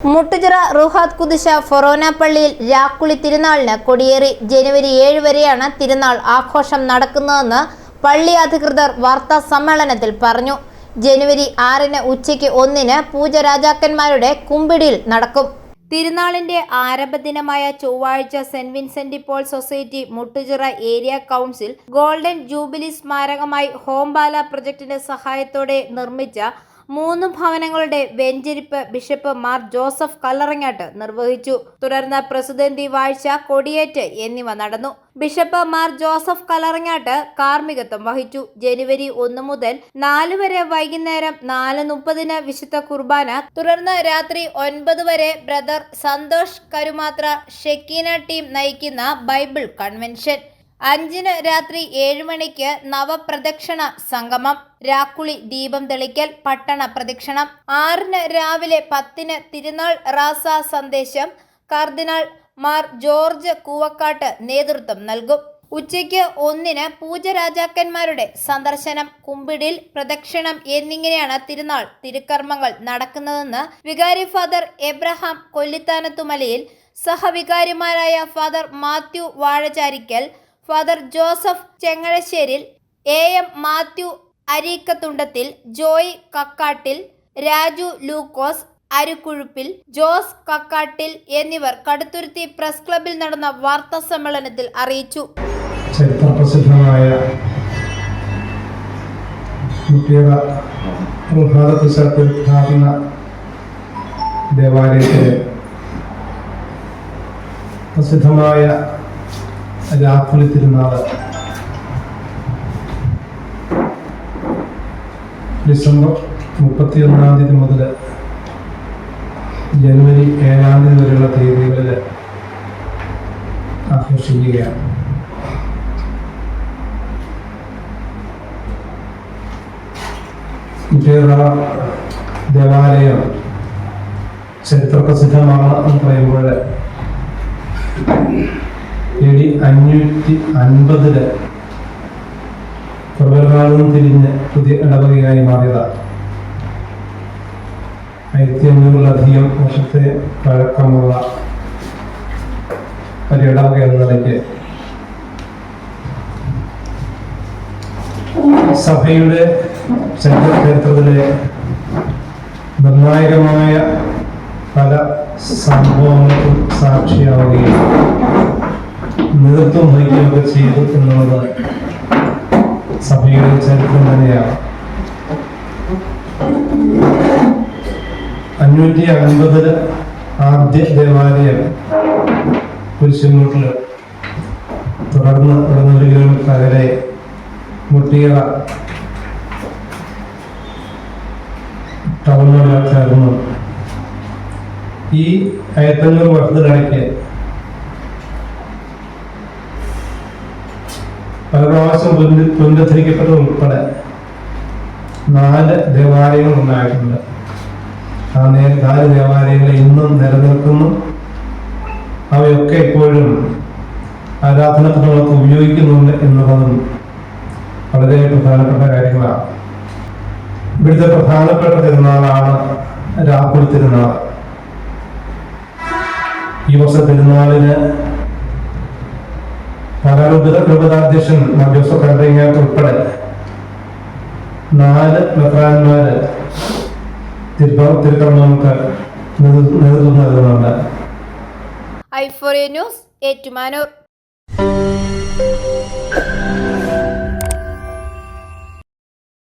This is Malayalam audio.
മുട്ടുചിറ റുഹാദ് കുദിശ ഫൊറോന പള്ളിയിൽ രാക്കുളി തിരുനാളിന് കൊടിയേറി ജനുവരി ഏഴ് വരെയാണ് തിരുനാൾ ആഘോഷം നടക്കുന്നതെന്ന് പള്ളി അധികൃതർ വാർത്താ സമ്മേളനത്തിൽ പറഞ്ഞു. ജനുവരി ആറിന് ഉച്ചയ്ക്ക് ഒന്നിന് പൂജ രാജാക്കന്മാരുടെ കുമ്പിടിയിൽ നടക്കും. തിരുനാളിന്റെ ആരംഭദിനമായ ചൊവ്വാഴ്ച saint Vincent Paul society Muttuchira area council golden jubilee സ്മാരകമായി ഹോംബാല പ്രൊജക്ടിന്റെ സഹായത്തോടെ നിർമ്മിച്ച മൂന്ന് ഭവനങ്ങളുടെ വെഞ്ചരിപ്പ് ബിഷപ്പ് മാർ ജോസഫ് കല്ലറങ്ങാട്ട് നിർവഹിച്ചു. തുടർന്ന് പ്രസിഡന്റി വാഴ്ച കൊടിയേറ്റ് എന്നിവ നടന്നു. ബിഷപ്പ് മാർ ജോസഫ് കല്ലറങ്ങാട്ട് കാർമ്മികത്വം വഹിച്ചു. ജനുവരി ഒന്ന് മുതൽ നാല് വരെ വൈകുന്നേരം നാല് മുപ്പതിന് വിശുദ്ധ കുർബാന തുടർന്ന് രാത്രി ഒൻപത് വരെ brother Santhosh Karumathra Shekinah team നയിക്കുന്ന ബൈബിൾ കൺവെൻഷൻ. അഞ്ചിന് രാത്രി ഏഴ് മണിക്ക് നവപ്രദക്ഷിണ സംഗമം. രാക്കുളി ദീപം തെളിക്കൽ പട്ടണ പ്രദക്ഷിണം. ആറിന് രാവിലെ പത്തിന് തിരുനാൾ റാസ സന്ദേശം. കർദിനാൾ മാർ ജോർജ് കൂവക്കാട്ട് നേതൃത്വം നൽകും. ഉച്ചയ്ക്ക് ഒന്നിന് പൂജരാജാക്കന്മാരുടെ സന്ദർശനം കുമ്പിടിൽ പ്രദക്ഷിണം എന്നിങ്ങനെയാണ് തിരുനാൾ തിരുക്കർമ്മങ്ങൾ നടക്കുന്നതെന്ന് വികാരി father Abraham Kollithanathumalayil സഹവികാരിമാരായ father Mathew Vazhacharickal father Joseph Chengazhasseril A M Mathew Areekathundathil Joy Kakkattil Raju Lukose Arukuzhuppil Jose Kakkattil എന്നിവർ കടുത്തുരുത്തി പ്രസ് ക്ലബിൽ നടന്ന വാർത്താ സമ്മേളനത്തിൽ അറിയിച്ചു. ചരിത്രപ്രസിദ്ധമായ ദേവാലയത്തിലെ പ്രസിദ്ധമായ രാത്രി തിരുനാൾ ഡിസംബർ മുപ്പത്തിയൊന്നാം തീയതി മുതൽ ജനുവരി ഏഴാം തീയതി വരെയുള്ള തീയതികളിൽ ആഘോഷിക്കുകയാണ്. കേരള ദേവാലയം ചരിത്രപ്രസിദ്ധമാണ് എന്ന് പറയുമ്പോൾ എ ഡി അഞ്ഞൂറ്റി അൻപതിൽ പ്രബലഭാഗം തിരിഞ്ഞ് പുതിയ ഇടവകയായി മാറിയതാണ് ആയിരത്തി അഞ്ഞൂറിലധികം വർഷത്തെ പഴക്കമുള്ള ഒരു ഇടവക എന്ന നിലയ്ക്ക് സഭയുടെ ചരിത്ര ചരിത്രത്തിലെ നിർണായകമായ പല സംഭവങ്ങൾക്കും സാക്ഷിയാവുകയും നേതൃത്വം വഹിക്കുകയൊക്കെ ചെയ്തു എന്നുള്ളത് സഭയുടെ ചരിത്രം തന്നെയാണ്. അഞ്ഞൂറ്റി അൻപതിൽ ആദ്യ ദേവാലയം കുരിശുമൂട്ടിൽ തുടർന്ന് കിലോമീറ്റർ അകലെ മുട്ടിയറ ടൗണിനോട് ചേർന്നു ഈ ആയിരത്തഞ്ഞൂറ് വർഷത്തിനിടയ്ക്ക് പല പ്രാവശ്യം പുനരു- പുനരുദ്ധരിക്കപ്പെട്ടത് ഉൾപ്പെടെ നാല് ദേവാലയങ്ങൾ ഉണ്ടായിട്ടുണ്ട്. ആ നാല് ദേവാലയങ്ങൾ ഇന്നും നിലനിൽക്കുന്നു. അവയൊക്കെ ഇപ്പോഴും ആരാധനത്തിനൊക്കെ ഉപയോഗിക്കുന്നുണ്ട് എന്നുള്ളതും വളരെ പ്രധാനപ്പെട്ട കാര്യങ്ങളാണ്. ഇവിടുത്തെ പ്രധാനപ്പെട്ട തിരുനാളാണ് രാഹുൽ തിരുനാൾ. ഈ വർഷ തിരുനാളിന് ജോസഫ് കണ്ടങ്ങാട്ട് ഉൾപ്പെടെ നാല് മെത്രാന്മാര് തിരുക്കർമ്മങ്ങൾക്ക് നേതൃ- നേതൃത്വം നൽകുന്നുണ്ട്. Euphoria news Ettumanoor.